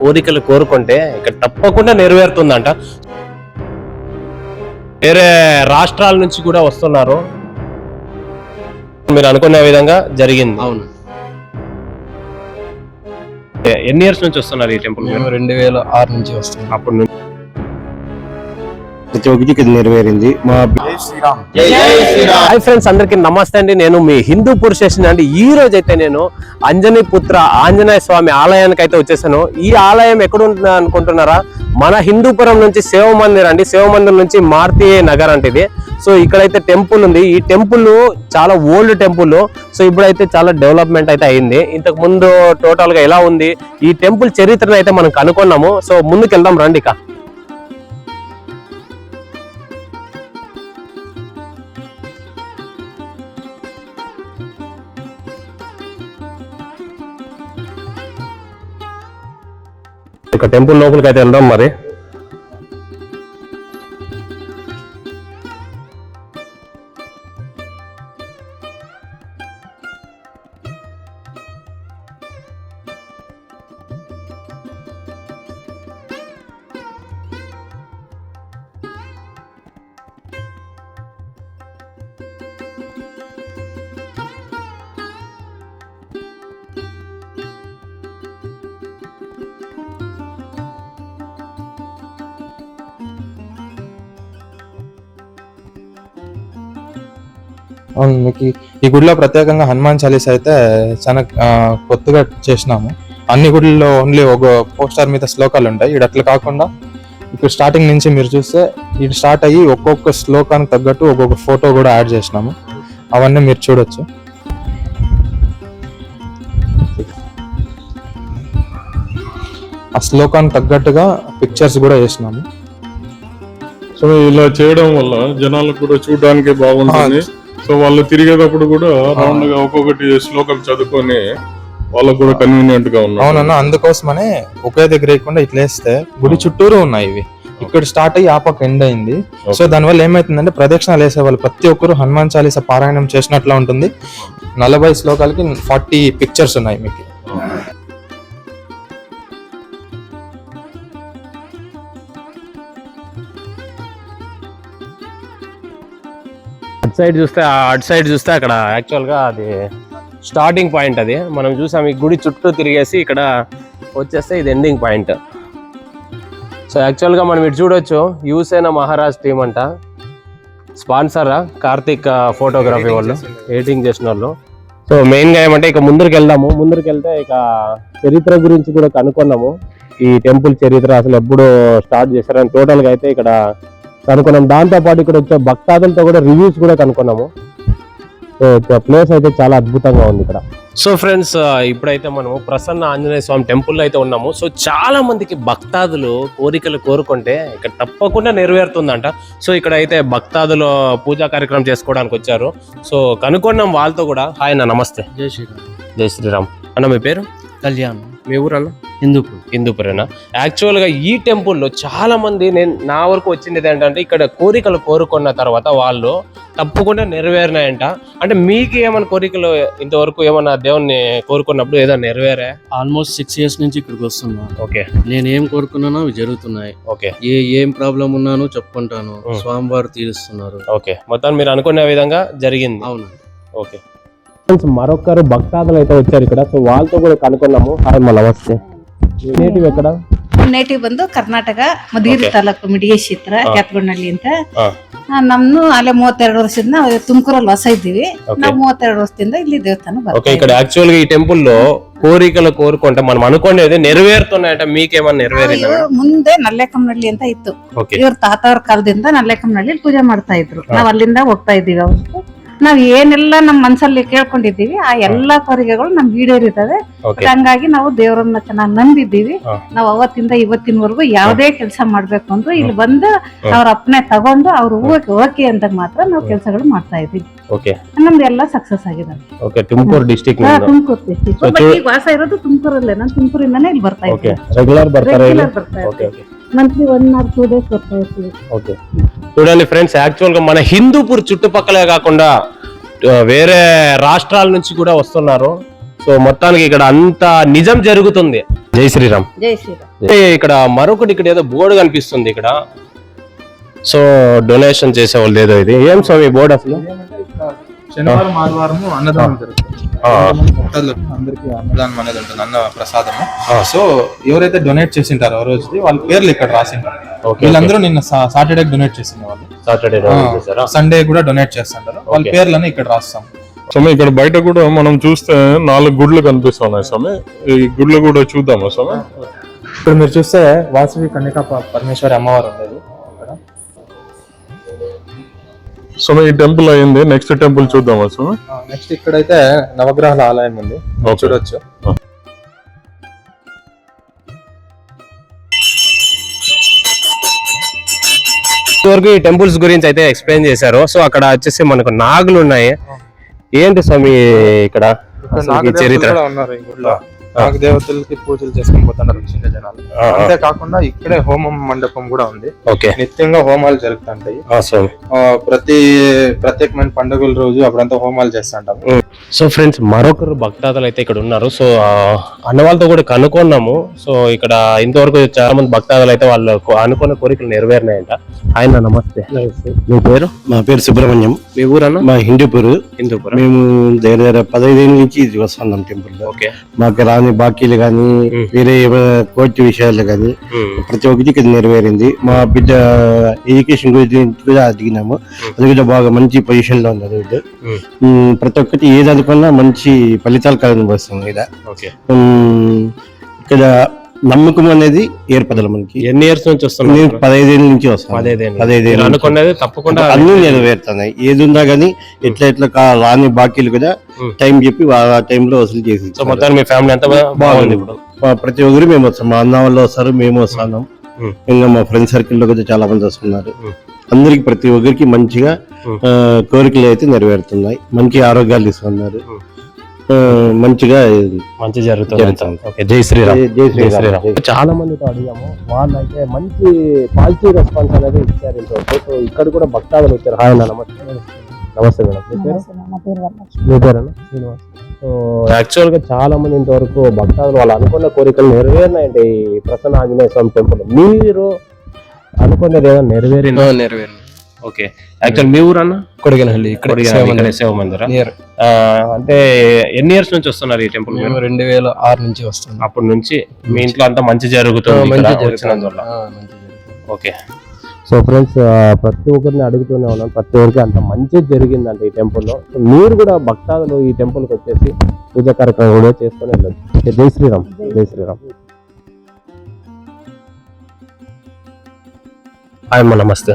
కోరికలు కోరుకుంటే ఇక్కడ తప్పకుండా నెరవేరుతుందంట. వేరే రాష్ట్రాల నుంచి కూడా వస్తున్నారు. మీరు అనుకునే విధంగా జరిగింది. అవును. ఎన్ని ఇయర్స్ నుంచి వస్తున్నారు ఈ టెంపుల్? రెండు వేల ఆరు నుంచి వస్తున్నాం. అప్పుడు నుంచి. ప్రతి ఒక్కరికి నెరవేరింది. మా హాయ్ ఫ్రెండ్స్ అందరికి నమస్తే అండి. నేను మీ హిందూ పురుషేషన్ అండి. ఈ రోజు అయితే నేను అంజనీ పుత్ర ఆంజనేయ స్వామి ఆలయానికి అయితే వచ్చేసాను. ఈ ఆలయం ఎక్కడ ఉంటుంది అనుకుంటున్నారా? మన హిందూపురం నుంచి శివ మందిర్ అండి. శివ మందిర్ నుంచి మారుతి నగర్ అంటే ఇది. సో ఇక్కడైతే టెంపుల్ ఉంది. ఈ టెంపుల్ చాలా ఓల్డ్ టెంపుల్. సో ఇప్పుడైతే చాలా డెవలప్మెంట్ అయితే అయింది. ఇంతకు ముందు టోటల్గా ఎలా ఉంది? ఈ టెంపుల్ చరిత్రను అయితే మనం కనుక్కున్నాము సో ముందుకు వెళ్దాం రండి ఇక. ఇక టెంపుల్ లోపలికి అయితే వెళ్దాం మరి. అవును మీకు ఈ- గుడిలో ప్రత్యేకంగా హనుమాన్ చాలీస అయితే చాలా కొత్తగా చేసినాము. అన్ని గుడిల్లో ఓన్లీ ఒక పోస్టర్ మీద శ్లోకాలు ఉంటాయి. ఇది అట్లా కాకుండా ఇప్పుడు స్టార్టింగ్ నుంచి మీరు చూస్తే ఇది స్టార్ట్ అయ్యి ఒక్కొక్క శ్లోకానికి తగ్గట్టు ఒక్కొక్క ఫోటో కూడా యాడ్ చేసినాము. అవన్నీ మీరు చూడొచ్చు. ఆ శ్లోకానికి తగ్గట్టుగా పిక్చర్స్ కూడా వేసినాము. సో ఇలా చేయడం వల్ల జనాలకు కూడా చూడడానికి బాగుంటుంది. సో వాళ్ళు తిరిగేటప్పుడు కూడా రౌండ్గా ఒక్కొక్కటి శ్లోకం చదువుకొని వాళ్ళకు కూడా కన్వీనియంట్గా ఉన్నారు. అవునన్నా అందుకోసమనే ఒకే దగ్గర వేయకుండా ఇట్లా వేస్తే గుడి చుట్టూరు ఉన్నాయి ఇవి. ఇక్కడ స్టార్ట్ అయ్యి ఆ పక్క ఎండ్ అయింది. సో దానివల్ల ఏమైతుందంటే ప్రదక్షిణాలు వేసే వాళ్ళు ప్రతి ఒక్కరు హనుమాన్ చాలీస పారాయణం చేసినట్లా ఉంటుంది. నలభై శ్లోకాలకి ఫార్టీ పిక్చర్స్ ఉన్నాయి మీకు. సైడ్ చూస్తే ఆ అటు సైడ్ చూస్తే అక్కడ యాక్చువల్గా అది స్టార్టింగ్ పాయింట్ అది. మనం చూసాం ఈ గుడి చుట్టూ తిరిగేసి ఇక్కడ వచ్చేస్తే ఇది ఎండింగ్ పాయింట్ సో యాక్చువల్గా మనం ఇటు చూడొచ్చు. యువసేన మహారాజ్ టీమ్ అంట. స్పాన్సర్ కార్తిక్ ఫోటోగ్రఫీ వాళ్ళు. ఎడిటింగ్ చేసిన వాళ్ళు. సో మెయిన్గా ఏమంటే ఇక ముందరికి వెళ్దాము. ముందరికి వెళ్తే ఇక చరిత్ర గురించి కూడా కనుక్కున్నాము ఈ టెంపుల్ చరిత్ర అసలు ఎప్పుడు స్టార్ట్ చేశారని టోటల్గా అయితే ఇక్కడ కనుక్కున్నాం. దాంతో పాటు ఇక్కడ వచ్చే భక్తాదులతో కూడా రివ్యూస్ కూడా కనుక్కున్నాము. సో ప్లేస్ అయితే చాలా అద్భుతంగా ఉంది ఇక్కడ. సో ఫ్రెండ్స్ ఇప్పుడైతే మనము ప్రసన్న ఆంజనేయ స్వామి టెంపుల్ అయితే ఉన్నాము. సో చాలా మందికి భక్తాదులు కోరికలు కోరుకుంటే ఇక్కడ తప్పకుండా నెరవేరుతుందంట. సో ఇక్కడ అయితే భక్తాదులు పూజా కార్యక్రమం చేసుకోవడానికి వచ్చారు. సో కనుక్కున్నాం వాళ్ళతో కూడా. హాయ్ అన్న నమస్తే. జై శ్రీరామ్. జై శ్రీరామ్. అన్న మీ పేరు? కళ్యాణ్. మీ ఊరన్న? హిందూపూర్. హిందూపురేనా? యాక్చువల్గా ఈ టెంపుల్లో చాలా మంది నేను నా వరకు వచ్చింది ఏంటంటే ఇక్కడ కోరికలు కోరుకున్న తర్వాత వాళ్ళు తప్పకుండా నెరవేరినాయంట. అంటే మీకు ఏమైనా కోరికలు ఇంతవరకు ఏమన్నా దేవుణ్ణి కోరుకున్నప్పుడు ఏదో నెరవేరా? ఆల్మోస్ట్ సిక్స్ ఇయర్స్ నుంచి ఇక్కడికి వస్తున్నా. ఓకే. నేను ఏం కోరుకున్నానో అవి జరుగుతున్నాయి. ఓకే. ఏ ఏం ప్రాబ్లం ఉన్నానో చెప్పుకుంటాను. స్వామివారు తీరుస్తున్నారు. ఓకే. మొత్తం మీరు అనుకునే విధంగా జరిగింది. అవునండి. ఓకే. మరొకరు భక్తాదులు అయితే వచ్చారు ఇక్కడ సో వాళ్ళతో కూడా కనుక్కున్నాము హాయ్ మా నమస్తే నేటివ్ ఎక్కడ ನೇಟಿವ್ ಬಂದು ಕರ್ನಾಟಕ ಮಧುಗಿರಿ Okay. ತಾಲೂಕು ಮಿಡಿಗೇಶಿತ್ರ ಹಾ. ಕ್ಯಾತ್ಗೊಂಡಳ್ಳಿ ಅಂತ ಹಾ. ಆ, ನಮ್ನು ಅಲ್ಲೇ ಮೂವತ್ತೆರಡು ವರ್ಷದಿಂದ ನಾವು ತುಮಕೂರಲ್ಲಿ ಹೊಸ ಇದ್ದೀವಿ Okay. ನಾವು ಮೂವತ್ತೆರಡು ವರ್ಷದಿಂದ ಇಲ್ಲಿ ದೇವಸ್ಥಾನ ఓకే ಬರ್ತೀವಿ ఇక్కడ యాక్చువల్ గా ఈ టెంపుల్ లో కోరికలు కోరుకుంటే మనం అనుకునేది నెరవేరుతున్నాయంటే మీకేమన్నా నెరవేరిందా ಮುಂದೆ ನಲ್ಲೇಕಮ್ಮನಹಳ್ಳಿ ಅಂತ ಇತ್ತು ఓకే ಇವ್ರ ತಾತವ್ರ ಕಾಲದಿಂದ ನಲ್ಲೇಕಮ್ಮನಹಳ್ಳಿ ಪೂಜೆ ಮಾಡ್ತಾ ಇದ್ರು ನಾವ್ ಅಲ್ಲಿಂದ ಹೋಗ್ತಾ ಇದ್ದೀವಿ ಅವತ್ತು ನಾವ್ ಏನೆಲ್ಲ ನಮ್ಮ ಮನ್ಸಲ್ಲಿ ಕೇಳ್ಕೊಂಡಿದ್ದೀವಿ ಆ ಎಲ್ಲಾ ಕೋರಿಕೆಗಳು ನಮ್ಗೆ ಈಡೇರಿತವೆ ಓಕೆ ಹಂಗಾಗಿ ನಾವು ದೇವರನ್ನ ಚೆನ್ನಾಗಿ ನಂಬಿದ್ದೀವಿ. ನಾವು ಅವತ್ತಿಂದ ಇವತ್ತಿನವರೆಗೂ ಯಾವುದೇ ಕೆಲಸ ಮಾಡ್ಬೇಕು ಅಂದ್ರೆ ಇಲ್ಲಿ ಬಂದು. ಅವ್ರ ಅಪ್ಪನೆ ತಗೊಂಡು ಅವ್ರ ಓಕೆ ಓಕೆ ಅಂತ ಮಾತ್ರ ನಾವು ಕೆಲಸಗಳು ಮಾಡ್ತಾ ಇದ್ವಿ ನಮ್ದೆಲ್ಲ ನಮ್ದು ಎಲ್ಲ ಸಕ್ಸಸ್ ಆಗಿದೆ. Okay Tumakuru district Tumakuru district ಈಗ ವಾಸ ಇರೋದು ತುಮಕೂರಲ್ಲೇ ನಾನು ತುಮಕೂರಿಂದಾನೇ ಇಲ್ಲಿ ಬರ್ತಾ ಓಕೆ ಇದ್ದೀನಿ. ರೆಗ್ಯುಲರ್ ಬರ್ತಾರೆ monthly one or two days వస్తాయి. ఓకే. చూడండి ఫ్రెండ్స్ యాక్చువల్గా మన హిందూపూర్ చుట్టుపక్కలే కాకుండా వేరే రాష్ట్రాల నుంచి కూడా వస్తున్నారు. సో మొత్తానికి ఇక్కడ అంత నిజం జరుగుతుంది. జై శ్రీరామ్. జై శ్రీరామ్. ఇక్కడ మరొకటి ఇక్కడ ఏదో బోర్డు కనిపిస్తుంది ఇక్కడ. సో డొనేషన్ చేసే వాళ్ళు ఏదో ఇది. ఏం స్వామి బోర్డు అసలు? శనివారం ఆదివారం అన్నదానం జరుగుతుంది. అందరికీ అన్నదానం అనేది ఉంటుంది అన్న ప్రసాదము. సో ఎవరైతే డొనేట్ చేసింటారో ఆ రోజుది వాళ్ళ పేర్లు ఇక్కడ రాసింటారు ఓకే వీళ్ళందరూ నిన్న సాటర్డే డొనేట్ చేసిన వాళ్ళు. సాటర్డే చేశారా? సండే కూడా డొనేట్ చేస్తుంటారు. వాళ్ళ. పేర్లని ఇక్కడ రాస్తాం. స్వామి ఇక్కడ బయట కూడా మనం చూస్తే నాలుగు గుడ్లు కనిపిస్తున్నాయి స్వామి. ఈ గుడ్లు కూడా చూద్దామా స్వామి? ఇప్పుడు మీరు చూస్తే వాసవి కన్యకా ప- పరమేశ్వరి అమ్మవారు ఉండేది. స్వామి ఈ టెంపుల్ అయింది. నెక్స్ట్ టెంపుల్ చూద్దామా స్వామి నెక్స్ట్ ఇక్కడైతే నవగ్రహాల ఆలయం ఉంది. చూడొచ్చు. వరకు ఈ టెంపుల్స్ గురించి అయితే ఎక్స్ప్లెయిన్ చేశారు. సో అక్కడ వచ్చేసి మనకు నాగులు ఉన్నాయి. ఏంటి స్వామి ఇక్కడ? చరిత్ర? దేవతలకి పూజలు చేసుకుని పోతున్నారు చిన్న జనాలు. అంతేకాకుండా ఇక్కడే హోమం మండపం కూడా ఉంది. నిత్యంగా హోమాలు జరుగుతుంటాయి. ప్రతి ప్రత్యేకమైన పండుగల రోజు అప్పుడంతా హోమాలు చేస్తుంటాం సో ఫ్రెండ్స్ మరొకరు భక్తాదులు అయితే ఇక్కడ ఉన్నారు. సో అన్న వాళ్ళతో కూడా కనుక్కున్నాము. సో ఇక్కడ ఇంతవరకు చాలా మంది భక్తాదులు అయితే వాళ్ళు అనుకున్న కోరికలు నెరవేరినాయంట. ఆయన నమస్తే. మీ పేరు? మా పేరు సుబ్రహ్మణ్యం. మీ ఊరన్నా? మా హిందూపూర్. హిందూపురం? మేము దగ్గర దగ్గర పదహైదేళ్ళ నుంచి ఇది వస్తున్నాం టెంపుల్. లో ఓకే. మాకు రాని బాకీలు కానీ. వేరే కోర్టు విషయాలు కానీ. ప్రతి ఒక్కటి ఇక్కడ నెరవేరింది. మా బిడ్డ ఎడ్యుకేషన్ గురించి కూడా అడిగినాము. అది కూడా బాగా మంచి పొజిషన్లో. మ్, ప్రతి ఒక్కటి ఏది అనుకున్నా మంచి ఫలితాలు కనిపిస్తుంది ఇక్కడ ఓకే. ఇక్కడ నమ్మకం అనేది ఏర్పడాలి మనకి. ఎన్ని ఇయర్స్ నుంచి నేను వస్తున్నారు పదహైదేళ్ళ నుంచి వస్తాను పదహైదేళ్ళ. అనుకున్నది తప్పకుండా అన్ని నెరవేరుతున్నాయి. ఏది ఉన్నా గానీ ఎట్లా ఎట్లా రాని బాకీలు కూడా. టైం చెప్పి ఆ టైంలో వసూలు చేసి సో. మొత్తానికి మీ ఫ్యామిలీ అంతా బాగుంది. ఇప్పుడు. ప్రతి ఒక్కరు మేము వస్తాం. మా అన్న వాళ్ళు వస్తారు మేము వస్తున్నాం ఉమ్. ఇంకా మా ఫ్రెండ్ సర్కిల్లో కూడా చాలా మంది వస్తున్నారు. అందరికి ప్రతి ఒక్కరికి మంచిగా కోరికలు అయితే నెరవేరుతున్నాయి. మంచి ఆరోగ్యాలు ఇస్తున్నారు. ఆ, మంచిగా మంచి జరుగుతుంది. ఓకే జై శ్రీరామ్. జై- శ్రీరామ్. చాలా మందితో అడిగాము వాళ్ళైతే మంచి పాజిటివ్ రెస్పాన్స్ అనేది ఇచ్చారు ఇంతవరకు సో ఇక్కడ కూడా భక్తాదులు వచ్చారు. హాయ్ అన్న నమస్తే. నమస్తే మేడం. మీ పేరేనా శ్రీనివాస్. సో యాక్చువల్గా చాలా మంది ఇంతవరకు భక్తాదులు వాళ్ళు అనుకున్న కోరికలు నెరవేరినాయండి. ఈ ప్రసన్న ఆంజనేయ స్వామి టెంపుల్. మీరు అనుకున్నది ఏదో నెరవేరింది? నెరవేరు ఓకే. యాక్చువల్ మీ ఊరన్నా? కొడిగనహల్లి ఇక్కడ ఇక్కడ శివ మందిర? అంటే ఎన్ని ఇయర్స్ నుంచి వస్తున్నారు ఈ టెంపుల్ మేము రెండు వేల ఆరు నుంచి వస్తున్నాం. అప్పటి నుంచి మీ ఇంట్లో అంతా మంచి జరుగుతుంది వచ్చినందువల్ల. ఓకే. సో ఫ్రెండ్స్ ప్రతి ఒక్కరిని అడుగుతూనే ఉన్నాను ప్రతి ఒక్కరికి అంత మంచి జరిగిందంట ఈ టెంపుల్లో. సో మీరు కూడా భక్తాదులు ఈ టెంపుల్కి వచ్చేసి పూజ కార్యక్రమం కూడా చేసుకొని వెళ్ళచ్చు. జై శ్రీరామ్. జై శ్రీరామ్. అమ్మ నమస్తే.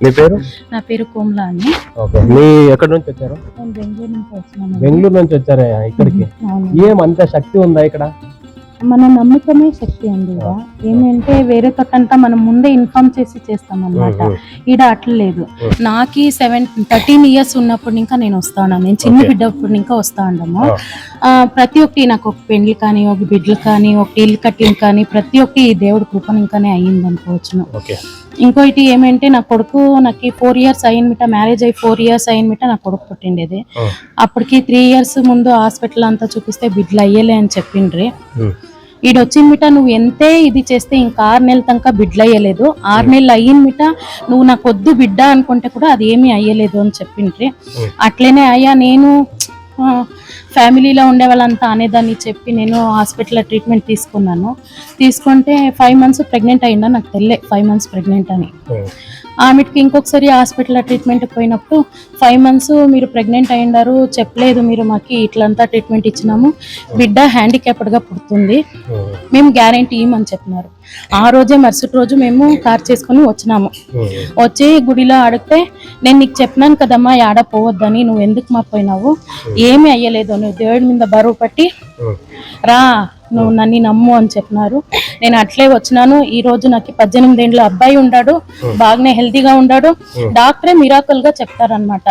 మీ పేరు? నా పేరు కోమల అని ఓకే. మీ ఎక్కడి నుంచి వచ్చారు? నేను బెంగళూరు నుంచి వచ్చినాను బెంగళూరు నుంచి వచ్చారా? ఇక్కడికి. ఏం అంత శక్తి ఉందా ఇక్కడ? మన నమ్మకమే శక్తి అండి ఏమంటే వేరే తోటంతా మనం ముందే ఇన్ఫార్మ్ చేసి చేస్తాం అన్నమాట ఈడ అట్లా లేదు నాకు సెవెన్ థర్టీన్ ఇయర్స్ ఉన్నప్పుడు ఇంకా నేను వస్తాను? నేను చిన్న Okay. బిడ్డ అప్పుడు ఇంకా వస్తా ఉండము ప్రతి ఒక్కటి నాకు ఒక పెండ్లి కానీ ఒక బిడ్డలు కానీ ఒక ఇల్లు కట్టింగ్ కానీ ప్రతి ఒక్కటి ఈ దేవుడి కృపను ఇంకానే అయ్యింది అనుకోవచ్చును ఇంకోటి ఏమంటే నా కొడుకు నాకు ఫోర్ ఇయర్స్ అయినమిట మ్యారేజ్ అయ్యి ఫోర్ ఇయర్స్ అయినమిట నా కొడుకు పుట్టిండేది. అప్పటికి త్రీ ఇయర్స్ ముందు హాస్పిటల్ అంతా చూపిస్తే బిడ్డలు అయ్యలే అని చెప్పిండ్రి. ఈడ వచ్చినమిట నువ్వు ఎంతే ఇది చేస్తే ఇంకా ఆరు నెలల తనక బిడ్డలు అయ్యలేదు ఆరు నెలలు అయ్యినమిట నువ్వు నాకు వద్దు బిడ్డ అనుకుంటే కూడా అది ఏమీ అయ్యలేదు అని చెప్పిండ్రి. అట్లనే అయ్యా నేను ఫ్యామిలీలో ఉండే వాళ్ళంతా అనేదాన్ని చెప్పి నేను హాస్పిటల్లో ట్రీట్మెంట్ తీసుకున్నాను. తీసుకుంటే ఫైవ్ మంత్స్ ప్రెగ్నెంట్ అయిందా నాకు తెలియే ఫైవ్ మంత్స్ ప్రెగ్నెంట్ అని. ఆమెకి ఇంకొకసారి హాస్పిటల్లో ట్రీట్మెంట్ పోయినప్పుడు ఫైవ్ మంత్స్ మీరు ప్రెగ్నెంట్ అయ్యిండారు చెప్పలేదు మీరు మాకు ఇట్లంతా ట్రీట్మెంట్ ఇచ్చినాము. బిడ్డ హ్యాండిక్యాప్డ్గా పుడుతుంది. మేము గ్యారంటీ ఇవ్వమని చెప్పినారు. ఆ రోజే మరుసటి రోజు మేము కార్ చేసుకుని వచ్చినాము. వచ్చి గుడిలో అడిగితే నేను నీకు చెప్పినాను కదమ్మా ఆడ పోవద్దని నువ్వు ఎందుకు మా పోయినావు? ఏమీ అయ్యలేదు నువ్వు దేవుడి మీద బరువు పట్టి రా నువ్వు నన్ను నమ్ము అని చెప్పినారు. నేను అట్లే వచ్చినాను. ఈ రోజు నాకు పద్దెనిమిది ఏళ్ళ అబ్బాయి ఉన్నాడు బాగానే హెల్తీగా ఉన్నాడు డాక్టరే మిరాకల్గా చెప్తారనమాట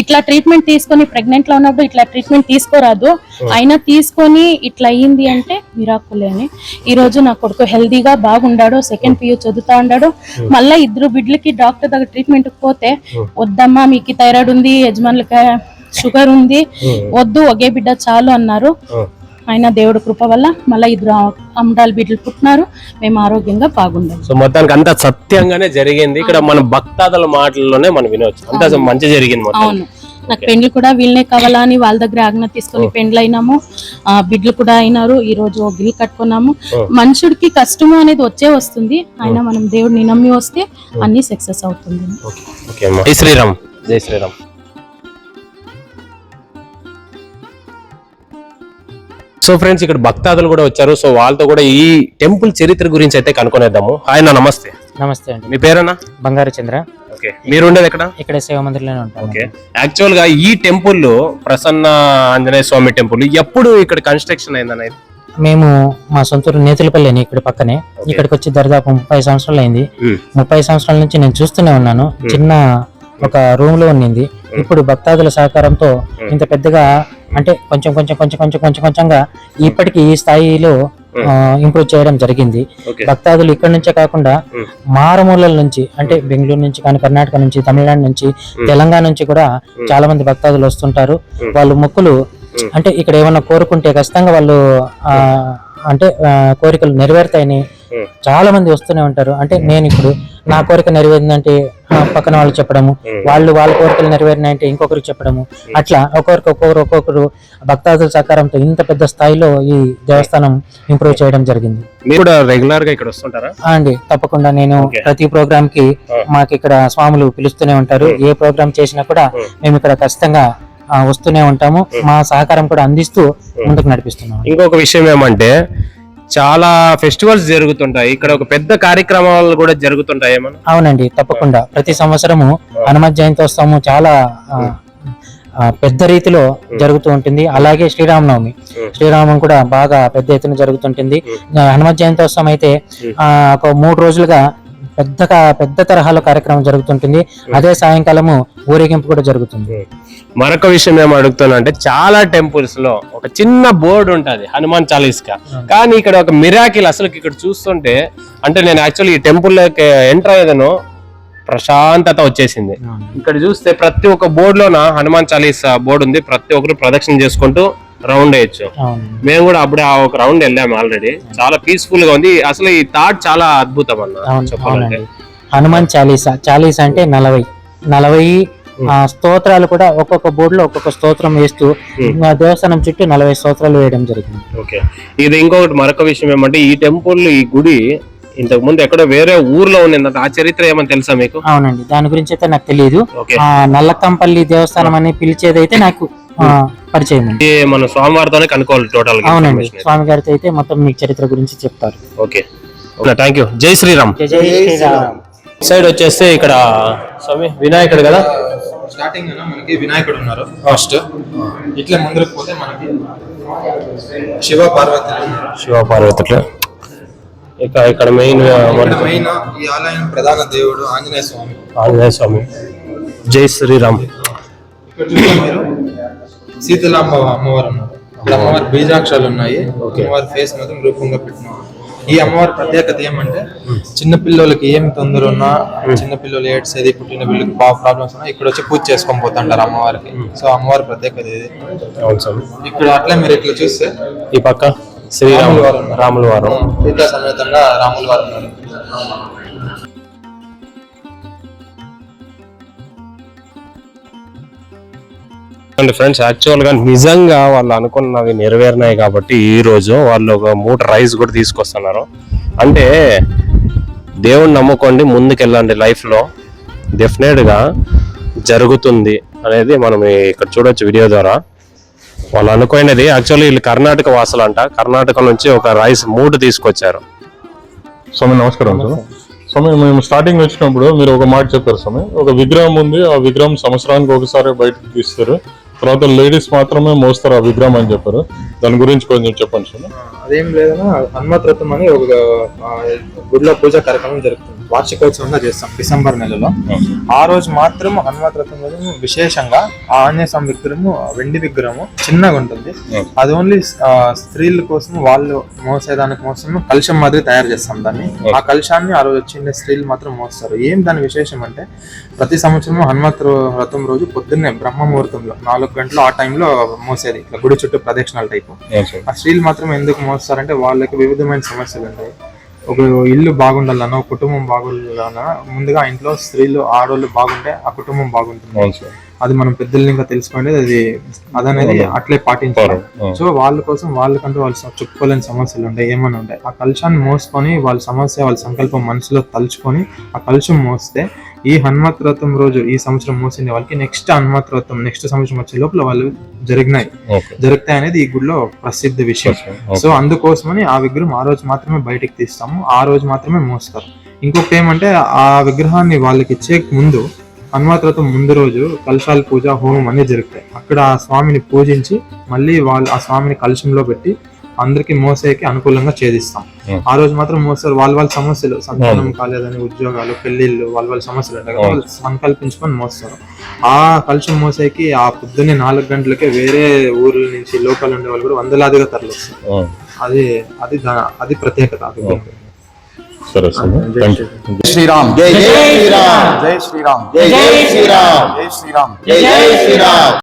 ఇట్లా ట్రీట్మెంట్ తీసుకొని ప్రెగ్నెంట్లో ఉన్నప్పుడు ఇట్లా ట్రీట్మెంట్ తీసుకోరాదు. అయినా తీసుకొని ఇట్లా అయ్యింది అంటే మిరాకుల్ అని. ఈ రోజు నా కొడుకు హెల్దీగా బాగుండాడు. సెకండ్ పియూ చదువుతా ఉన్నాడు మళ్ళీ ఇద్దరు బిడ్లకి డాక్టర్ దగ్గర ట్రీట్మెంట్ పోతే వద్దమ్మా మీకు థైరాయిడ్ ఉంది యజమానులకి షుగర్ ఉంది. వద్దు ఒకే బిడ్డ చాలు అన్నారు. ఆయన దేవుడి కృప వల్ల మళ్ళీ ఇద్దరు అమ్మడాలు బిడ్డలు పుట్టినారు. మేము ఆరోగ్యంగా బాగుండాలి సో మొత్తానికి అంతా సత్యంగానే జరిగింది. ఇక్కడ మన భక్తాదుల మాటల్లోనే మనం వినవచ్చు అంతా మంచి జరిగింది అవును. నాకు పెండ్లు కూడా వీళ్ళనే కావాలా అని వాళ్ళ దగ్గర ఆజ్ఞ తీసుకొని పెండ్లు అయినాము ఆ, బిడ్డలు కూడా అయినారు. ఈ రోజు గిల్ కట్టుకున్నాము. మనుషుడికి కష్టము అనేది వచ్చే వస్తుంది. అయినా మనం దేవుడిని నమ్మి వస్తే అన్ని సక్సెస్ అవుతుంది. శ్రీరామ్. జై శ్రీరామ్. సో ఫ్రెండ్స్ ఇక్కడ భక్తాదులు కూడా వచ్చారు. సో వాళ్ళతో కూడా ఈ టెంపుల్ చరిత్ర గురించి అయితే కనుక్కునేద్దాము ఆయన నమస్తే. నమస్తే అండి. మీ పేరేనా బంగారు చంద్ర. ఓకే. మీరు ఉండేది ఎక్కడ? ఇక్కడ శివ మందిర్లోనే ఓకే. యాక్చువల్గా ఈ టెంపుల్ ప్రసన్న ఆంజనేయ స్వామి టెంపుల్ ఎప్పుడు ఇక్కడ కన్స్ట్రక్షన్ అయిందన్న ఇది? మేము మా సొంతూరు నేతులపల్లి అని ఇక్కడ పక్కనే. ఇక్కడికి వచ్చి దరిదాపు ముప్పై సంవత్సరాలు అయింది. ముప్పై సంవత్సరాల నుంచి నేను చూస్తూనే ఉన్నాను. చిన్న ఒక రూమ్లో ఉన్నింది ఇప్పుడు భక్తాదుల సహకారంతో ఇంత పెద్దగా అంటే కొంచెం కొంచెం కొంచెం కొంచెం కొంచెం కొంచెంగా ఇప్పటికి ఈ స్థాయిలో ఇంప్రూవ్ చేయడం జరిగింది భక్తాదులు ఇక్కడ నుంచే కాకుండా. మారుమూలల నుంచి అంటే బెంగళూరు నుంచి కానీ కర్ణాటక నుంచి తమిళనాడు నుంచి తెలంగాణ నుంచి కూడా చాలా మంది భక్తాదులు వస్తుంటారు. వాళ్ళు మొక్కులు. అంటే ఇక్కడ ఏమన్నా కోరుకుంటే ఖచ్చితంగా వాళ్ళు అంటే కోరికలు నెరవేరుతాయని. చాలా మంది వస్తూనే ఉంటారు. అంటే నేను ఇప్పుడు నా కోరిక నెరవేరిందంటే పక్కన వాళ్ళు చెప్పడము. వాళ్ళు వాళ్ళ కోరికలు నెరవేరినాయంటే ఇంకొకరికి చెప్పడము. అట్లా ఒక్కొక్కరికి ఒక్కొక్కరు ఒక్కొక్కరు భక్తాదుల సహకారంతో ఇంత పెద్ద స్థాయిలో ఈ దేవస్థానం ఇంప్రూవ్ చేయడం జరిగింది. మీరు కూడా రెగ్యులర్గా ఇక్కడ వస్తుంటారా? అండి. తప్పకుండా నేను. ప్రతి ప్రోగ్రామ్కి. మాకు ఇక్కడ స్వాములు పిలుస్తూనే ఉంటారు. ఏ ప్రోగ్రామ్ చేసినా కూడా. మేము. ఇక్కడ ఖచ్చితంగా వస్తూనే ఉంటాము. మా సహకారం కూడా అందిస్తూ ముందుకు నడిపిస్తున్నాం. ఇంకొక విషయం ఏమంటే చాలా ఫెస్టివల్స్ జరుగుతుంటాయి. ఇక్కడ ఒక పెద్ద కార్యక్రమాలు కూడా జరుగుతుంటాయి ఏమన్నా? అవునండి తప్పకుండా. ప్రతి సంవత్సరము హనుమత్ జయంతోత్సవము చాలా పెద్ద రీతిలో జరుగుతూ ఉంటుంది. అలాగే శ్రీరామనవమి. శ్రీరామం కూడా బాగా పెద్ద ఎత్తున జరుగుతుంటుంది. హనుమత్ జయంతోత్సవం అయితే ఒక మూడు రోజులుగా పెద్దగా పెద్ద తరహాలో కార్యక్రమం జరుగుతుంటుంది. అదే సాయంకాలము ఊరేగింపు కూడా జరుగుతుంది. మరొక విషయం ఏం అడుగుతున్నా అంటే చాలా టెంపుల్స్లో ఒక చిన్న బోర్డు ఉంటది హనుమాన్ చాలీస్కా. కానీ ఇక్కడ ఒక మిరాకిల్ అసలు ఇక్కడ చూస్తుంటే అంటే నేను యాక్చువల్లీ ఈ టెంపుల్లోకి ఎంటర్ అయ్యేదను ప్రశాంతత వచ్చేసింది. ఇక్కడ చూస్తే ప్రతి ఒక్క బోర్డు లోన హనుమాన్ చాలీస్ బోర్డు ఉంది ప్రతి ఒక్కరు ప్రదక్షిణ చేసుకుంటూ రౌండ్ వేయచ్చు. మేము కూడా అప్పుడే ఆ ఒక రౌండ్ వెళ్ళాము ఆల్రెడీ చాలా పీస్ఫుల్గా ఉంది. అసలు ఈ థాట్ చాలా అద్భుతం అన్న చెప్పాలంటే. హనుమాన్ చాలీసా? చాలీసా అంటే నలభై. నలభై స్తోత్రాలు కూడా ఒక్కొక్క బోర్డులో ఒక్కొక్క స్తోత్రం వేస్తూ దేవస్థానం చుట్టూ నలభై స్తోత్రాలు వేయడం జరిగింది. ఓకే. ఇది ఇంకొకటి మరొక విషయం ఏమంటే ఈ టెంపుల్ ఈ గుడి ఇంతకు ముందు ఎక్కడో వేరే ఊర్లో ఉండిందంట ఆ చరిత్ర ఏమని తెలుసా మీకు? అవునండి. దాని గురించి అయితే నాకు తెలియదు నల్లకంపల్లి దేవస్థానం అని పిలిచేది అయితే నాకు పరిచయం ఇది మన స్వామివారితోనే కనుక్కోవాలి టోటల్ అవునండి. స్వామి గారితో అయితే మొత్తం మీకు చరిత్ర గురించి చెప్తారు. ఓకే. థ్యాంక్ యూ జై శ్రీరామ్. జై జై శ్రీరామ్. సైడ్ వచ్చేస్తే ఇక్కడ స్వామి వినాయకుడు కదా? స్టార్టింగ్ మనకి వినాయకుడు ఉన్నారు. ఫస్ట్ ఇట్లా ముందరకు పోతే మనకి శివ పార్వతి శివ పార్వతులు. ఇక ఇక్కడ మెయిన్ మెయిన్ ఈ ఆలయం ప్రధాన దేవుడు ఆంజనేయ స్వామి. ఆంజనేయ స్వామి. జై శ్రీరామ్. ఇక్కడ చూస్తే మీరు శీతలాంబ అమ్మవారు ఇక్కడ అమ్మవారి. బీజాక్షరాలు ఉన్నాయి. అమ్మవారి ఫేస్ మాత్రం రూపంగా పెట్టినాం. ఈ అమ్మవారి ప్రత్యేకత ఏమంటే చిన్న పిల్లలకి ఏం తొందర ఉన్నా చిన్న పిల్లలు ఏడ్సేది పుట్టిన పిల్లలకి బాగా ప్రాబ్లమ్స్ ఉన్నా ఇక్కడ వచ్చి పూజ చేసుకొని పోతుంటారు అమ్మవారికి. సో అమ్మవారి ప్రత్యేకత ఇది. ఇక్కడ అట్లే మీరు ఇట్లా చూస్తే ఈ పక్క శ్రీరాములు వారు రాముల వారు సీతా సమేతంగా రాముల వారు ఉన్నారు. అండ్ ఫ్రెండ్స్ యాక్చువల్గా నిజంగా వాళ్ళు అనుకున్నవి నెరవేరినాయి కాబట్టి ఈ రోజు వాళ్ళు ఒక మూట రైస్ కూడా తీసుకొస్తున్నారు. అంటే దేవుణ్ణి నమ్ముకోండి ముందుకెళ్ళండి లైఫ్లో. డెఫినెట్గా జరుగుతుంది అనేది మనం ఇక్కడ చూడొచ్చు వీడియో ద్వారా. వాళ్ళు అనుకునేది యాక్చువల్లీ వీళ్ళు కర్ణాటక వాసులు అంట కర్ణాటక నుంచి ఒక రైస్ మూట తీసుకొచ్చారు. స్వామి నమస్కారం సార్. స్వామి మేము స్టార్టింగ్ వచ్చినప్పుడు మీరు ఒక మాట చెప్పారు స్వామి. ఒక విగ్రహం ఉంది ఆ విగ్రహం సంవత్సరానికి ఒకసారి బయటకు తీస్తారు. తర్వాత లేడీస్ మాత్రమే మోస్తారు ఆ విగ్రహం అని చెప్పారు. దాని గురించి కొంచెం చెప్పండి స్వామి అదేం లేదన్నా హనుమత్ రథం అని ఒక గుడిలో పూజా కార్యక్రమం జరుగుతుంది. వార్షికోత్సవంగా చేస్తాం డిసెంబర్ నెలలో. ఆ రోజు మాత్రం హనుమంత రథం రోజు విశేషంగా ఆ ఆంజనేయ స్వామి విగ్రహము వెండి విగ్రహము చిన్నగా ఉంటుంది. అది ఓన్లీ స్త్రీల కోసం వాళ్ళు మోసేదానికి కోసం కలుషం మాదిరి తయారు చేస్తాం దాన్ని. ఆ కలుషాన్ని ఆ రోజు వచ్చిన స్త్రీలు మాత్రం మోస్తారు. ఏం దాని విశేషం అంటే ప్రతి సంవత్సరం హనుమంత రథం రోజు పొద్దున్నే బ్రహ్మ ముహూర్తంలో నాలుగు గంటలు ఆ టైంలో మోసేది. ఇట్లా గుడి చుట్టూ ప్రదక్షిణాల టైపు. ఆ స్త్రీలు మాత్రం ఎందుకు మోస్తారంటే వాళ్ళకి వివిధమైన సమస్యలు ఉంటాయి. ఒక ఇల్లు బాగుండాలన్నా ఒక కుటుంబం బాగుండాలన్నా ముందుగా ఇంట్లో స్త్రీలు ఆడవాళ్ళు బాగుంటే ఆ కుటుంబం బాగుంటుంది. అది మనం పెద్దలు ఇంకా తెలుసుకోండి అది అదనేది అట్లే పాటించాలి. సో వాళ్ళ కోసం వాళ్ళకంటూ వాళ్ళు చెప్పుకోలేని సమస్యలు ఉంటాయి ఏమైనా ఉంటాయి. ఆ కలుషాన్ని మోసుకొని వాళ్ళ సమస్య వాళ్ళ సంకల్పం మనసులో తలుచుకొని ఆ కలుషం మోస్తే ఈ హనుమత్ రోజు ఈ సంవత్సరం మోసిన వాళ్ళకి. నెక్స్ట్ హనుమత్ నెక్స్ట్ సంవత్సరం వచ్చే లోపల వాళ్ళు జరిగినాయి. జరుగుతాయి అనేది ఈ గుడిలో ప్రసిద్ధ విషయం. సో అందుకోసమని ఆ విగ్రహం ఆ రోజు మాత్రమే బయటికి తీస్తాము. ఆ రోజు మాత్రమే మోస్తారు. ఇంకొకటి ఏమంటే ఆ విగ్రహాన్ని వాళ్ళకి ఇచ్చే ముందు హనుమత్ ముందు రోజు కలశాల పూజ హోమం అన్ని జరుగుతాయి. అక్కడ ఆ స్వామిని పూజించి మళ్ళీ వాళ్ళు ఆ స్వామిని కలశంలో పెట్టి అందరికి మోసేకి అనుకూలంగా ఛేదిస్తాం. Hmm. ఆ రోజు మాత్రం మోస్తారు వాళ్ళ వాళ్ళ సమస్యలు సంతానం కాలేదని ఉద్యోగాలు పెళ్ళిళ్ళు వాళ్ళ వాళ్ళ సమస్యలు ఉంటాయి కదా. వాళ్ళు సంకల్పించుకొని మోస్తారు. ఆ కలుషం మోసేకి ఆ పొద్దున్నే నాలుగు గంటలకే వేరే ఊర్ల నుంచి లోకల్ ఉండే వాళ్ళు కూడా వందలాదిగా తరలిస్తారు. అది అది అది ప్రత్యేకత. సరే థ్యాంక్ యూ శ్రీరామ్. శ్రీరామ్ జై జై శ్రీరామ్. జై శ్రీరామ్. జై జై శ్రీరామ్. జై శ్రీరామ్. జై జై శ్రీరామ్.